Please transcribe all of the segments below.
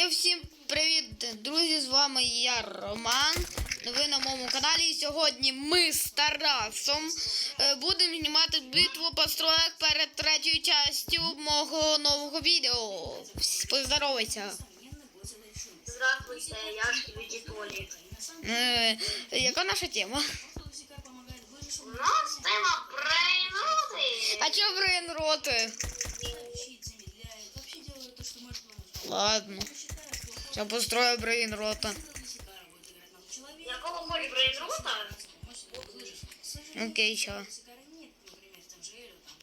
І всім привіт, друзі! З вами я Роман. Ви на моєму каналі. І сьогодні ми з Тарасом е, будемо знімати битву построєк перед третьою частю мого нового відео. Поздоровайся. Здравствуйте, я ж Толік. Е, яка наша тема? У нас тема прийнути. А чого брин роти? Ладно. Я построю брин рота. Якого хоч брейнрута? Окей, що.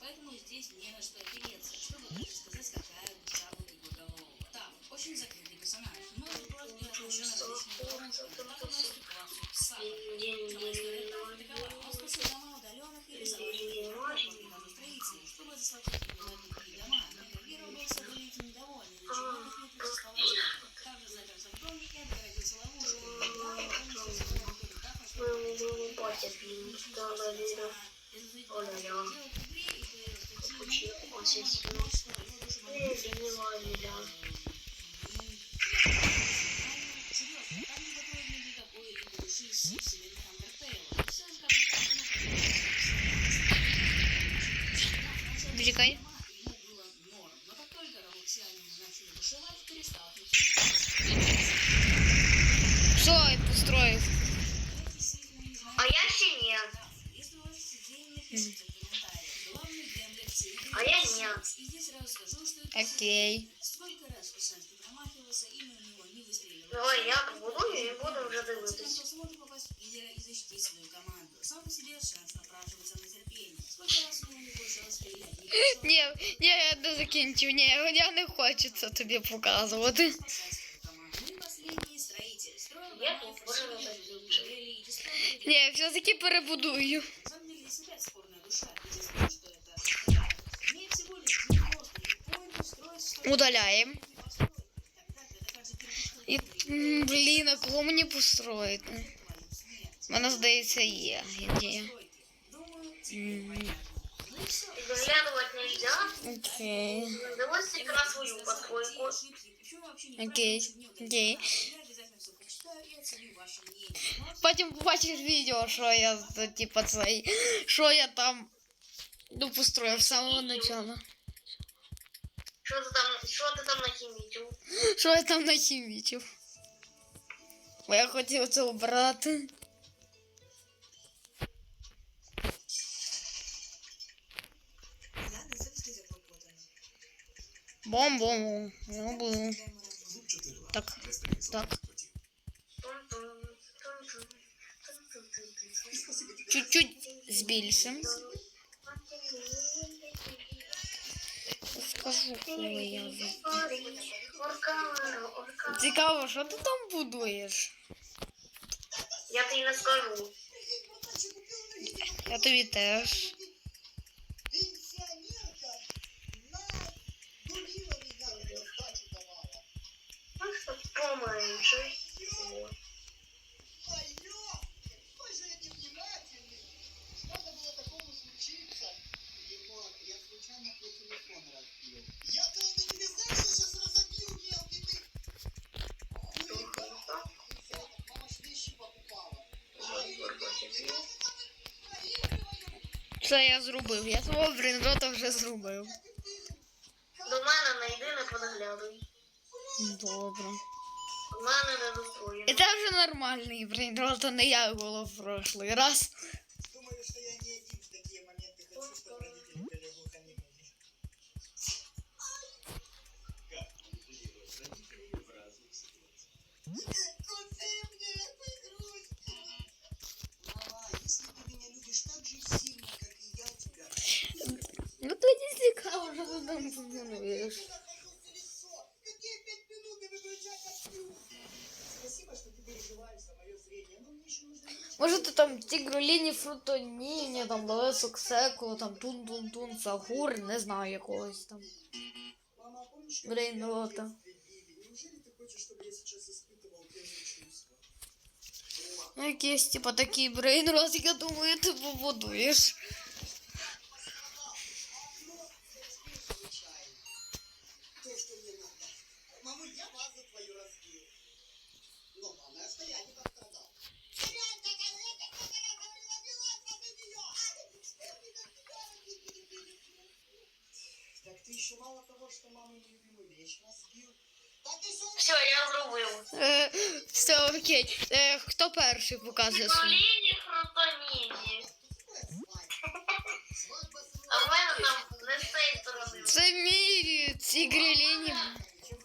Поэтому здесь Poczekaj. Ні, ні, я не закінчив. Ні, я не хочу це тобі показувати. спасать свою команду. Ну и последний строитель. Строил Я дома, тут тоже красивые так люди, жили и строили. Ні, я все-таки перебудую. На самом деле здесь опять спорная душа. Если скажу, что это имеет всего лишь 90 поинтов, строить что Удаляємо. не построить. Так, так, это кажется кирпичной І, идеей. м, блін, а кого мені построїти? Мене здається, є ідея. М, Заглядывать нельзя. Окей. Давайте на свою постройку. Окей. Окей. Потім побачиш відео, що я типа цей. Що я там ну, построїв з самого начала. Що ти там, що ти там нахімічив? Що я там нахімічив? Бо я хотів це обрати. Бом-бом. Ну, буду. Так, так. Чуть-чуть збільшим. Скажу, коли я вже. Цікаво, що ти там будуєш? Я тобі не скажу. Я тобі теж. Це я зробив. Я свого брейнрота вже зробив. До мене найди, не понаглядуй. Добре. У мене не достроєно. І це вже нормальний брейнрот, а не я було в прошлий раз. еще нужно лечь. Може ти там тігроліні, фрутоніні, там лесок, секу, там тун-тун-тун, сагур, не знаю якогось там. Мама, а помнишь, как Брейнрота. тебя в детстве били? Неужели ты хочешь, чтобы я сейчас испытывал те же чувства? Ну, якийсь, типа, такий брейнрот, я думаю, ти побудуєш. Еще мало того, что маму разбил, так еще... Все, я зробив. Е, все окей. Е, хто перший показує свій? А в мене там не з цієї сторони. Це мій цігріліні.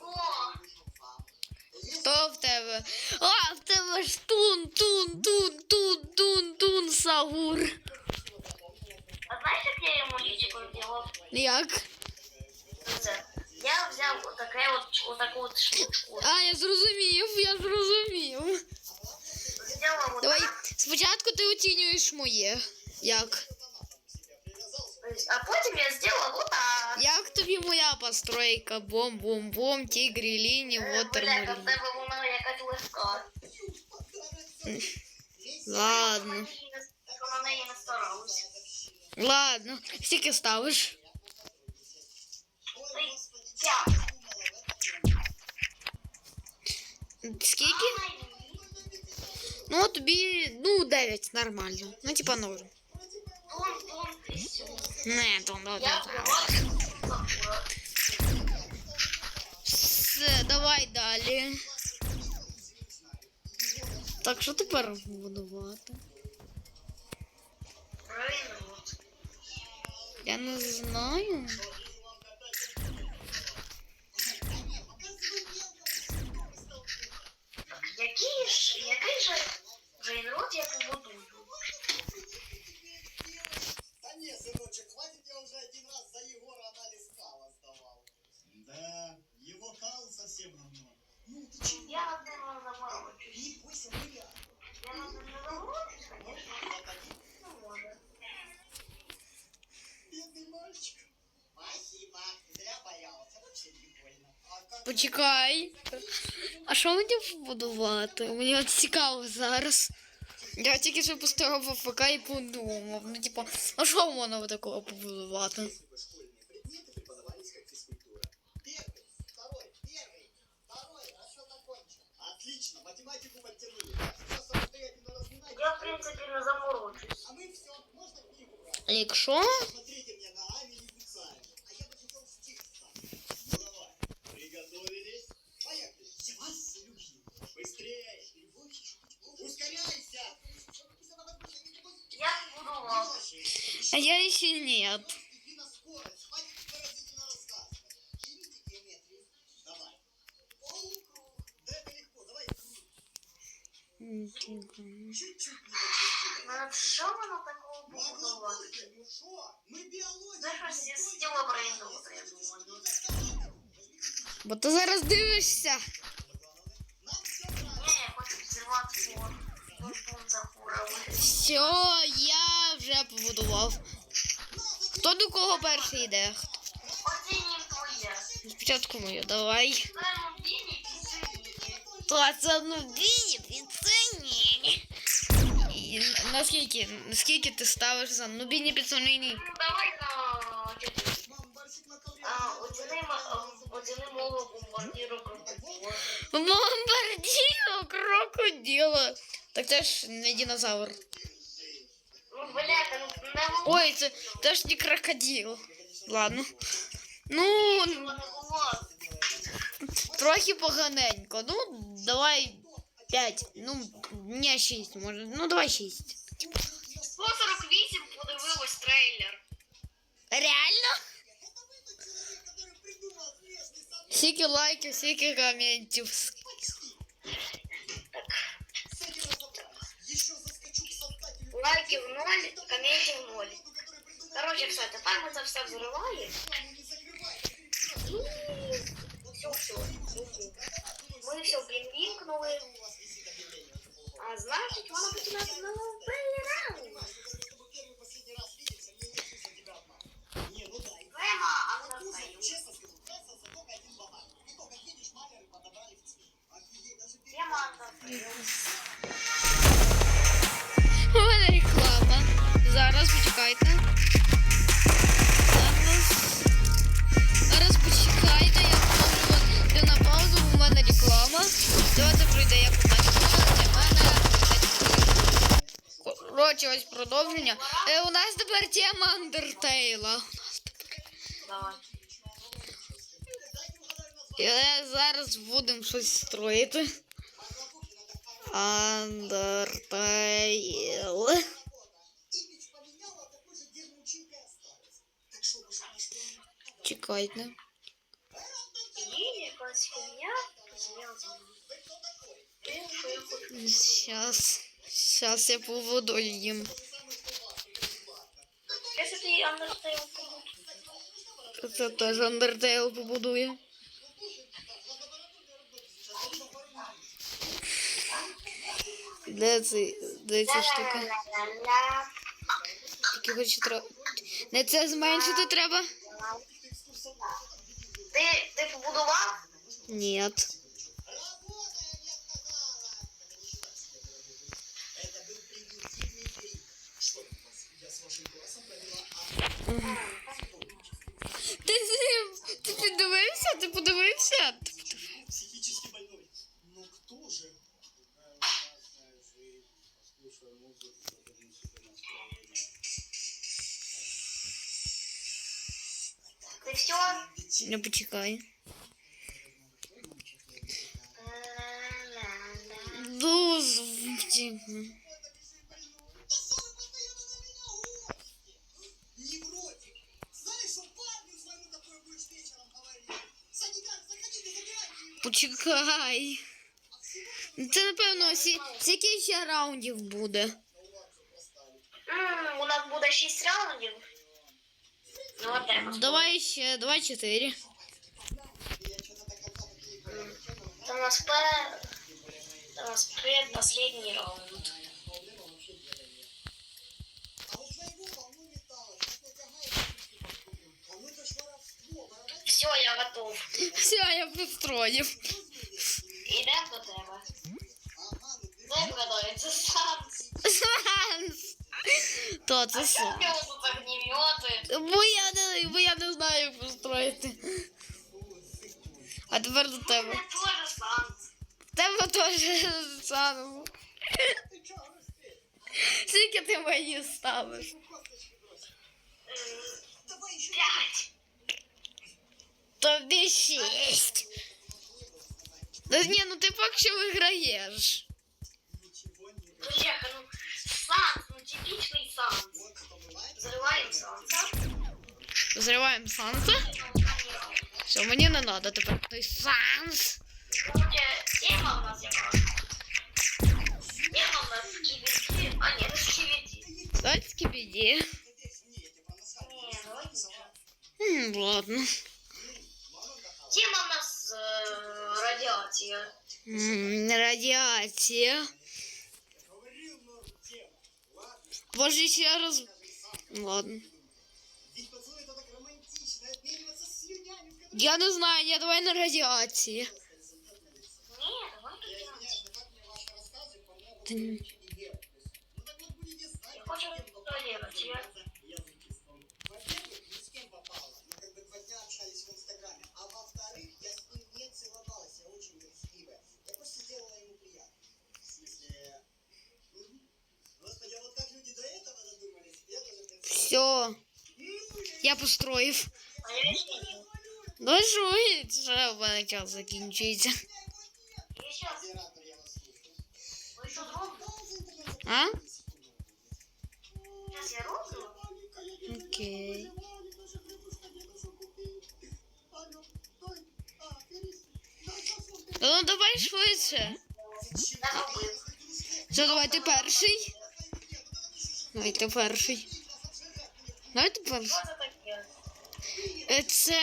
О, Хто в тебе? А, в тебе ж тун, тун, тун, тун, тун, тун, сагур. а знаєш, як я йому лічико зробив? Як? Взяв отаке от, отаку от штучку. А, я зрозумів, я зрозумів. Давай, так, спочатку ти оцінюєш моє. Як? а потім я зробив вот так. Як тобі моя постройка? Бом-бом-бом, тігріліні, Е, Бляха, в тебе вона якась легка. Ладно. Так на неї не старалась. Ладно, скільки ставиш? Скільки? Ну, тобі, ну, 9, нормально. Ну, типа норм. Не, то, ну. Все, давай далі. Так, що тепер будувати? Я не знаю. Рейнвуд я побудую? Да не, сыночек, хватит я уже один раз за Егора анализ кала сдавал. Да, его кал совсем равно. Ну, ты чего? Я над ним не заморочусь. Не бойся меня. Я над ним не заморочусь, конечно. Ну, може. Бедный мальчик. Спасибо. Зря боялся. Вообще не больно. А как... Почекай. А що мені побудувати? Мені от цікаво зараз. Я тільки що поставив АФК і подумав. Ну, типу, а що можна такого побудувати? Если бы школьные предметы преподавались как физкультура. Первый, второй, первый, второй, расчет окончен. Отлично, математику подтянули. Сейчас самостоятельно разминать. Я, в принципі, не заморочусь. А мы все, можно книгу брать? А якщо? Чуть-чуть Ну, що воно такого? Мы. Це щось із я думаю. Бо ти зараз дивишся. Ні, я хочу взірвати фон. Все, я вже побудував. Хто до кого перший йде? Оцінюємо твоє. Спочатку моє, давай. То це ну бій. І наскільки, наскільки ти ставиш за нубіні підсунені? Ну, давай на оціни, бомбардіру крокодила. Так це ж не динозавр. Ну, бляха, ну, не. Ой, це, це ж не крокодил. Ладно. Ну, трохи поганенько. Ну, давай 5. Ну, не 6, може. Ну, давай 6. 148 подивилось трейлер. Реально? Это вы тот человек, который придумал смешный собор. Скільки лайків, скільки коментів. Почти. С этим разобрались. Еще заскочу к создателю. Лайків 0, коментів 0. который придумал Короче, все, тепер ми це все взриваємо. рекламу не закрывай. Все, все. Ми все блінкнули. А значить, вона починає новий раунд. Чтобы первый и последний раз видимся, мне не хочется тебя обманывать. Не, ну да. и Прямо Вот Анна ужин, честно скажу, красился только один бабай. И то, как видишь, маляры подобрали в цвет. Офигеть, даже Прямо Анна продовження. Е, у нас тепер тема Андертейла. І е, зараз будемо щось строїти. Андертейл. Чекайте. Я. Сейчас. Сейчас я поведу їм. Ja sobie Undertale pobuduję. To co Undertale pobuduje? Деці, де ця штука? Тільки хоч треба. Не це зменшити треба? Ти, ти побудував? Ні. Ти, ти, ти подивився? Ти подивився? психически больной. Ну кто же? Ти все? Не почекай. Ла-ла-ла. Почекай. Це, напевно, скільки ще раундів буде. М, У нас буде 6 раундів. Ну, от. Давай ще, давай 4. Це у нас пер... Це у нас раунд. я готов. Все, я построїв. Ідемо до тебе. Ага, ну ты Дай вгадаю, це сам. Санс. То це А все. що в нього тут огнемети? Бо я не, бо я не знаю, як построїти. А тепер до Це тебе. теж сам. В Тебе теж Санс. ты чё, растешь? Скільки ти мені ставиш? Косточки брось. М, Давай еще П'ять. Тобі шість. Да ні, ну ти поки що виграєш. ничего не Бляха, ну Санс, ну типичный Санс. Вот что бывает. Взрываем Санса. Взриваємо Санса. Все, мені не треба тепер той Санс. Короче, тема у нас яка. Тема у нас скибиди. А, нет, это скибиди. Давайте скибіді. Надеюсь, не, я тебе понасрал. Не, давайте Хм, не. ладно. Романтично, обмениваться слюнями, в которых... Я не знаю, ні, давай на радіації. Не, не. Ну що, вже в мене? А? Окей. Ну давай швидше. Все, давай ти перший. Давай ти перший. Давай ти перший. Це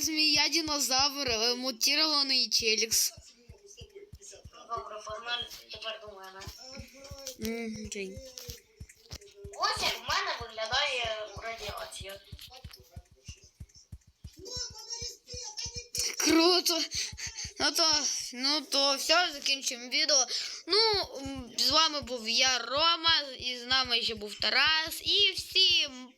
змія динозавр, е, мутірований челікс. Добре, погнали тепер до мене. Окей. Ось як в мене виглядає радіація. Круто. Ну то, ну то все, закінчимо відео. Ну, з вами був я, Рома, і з нами ще був Тарас. І всім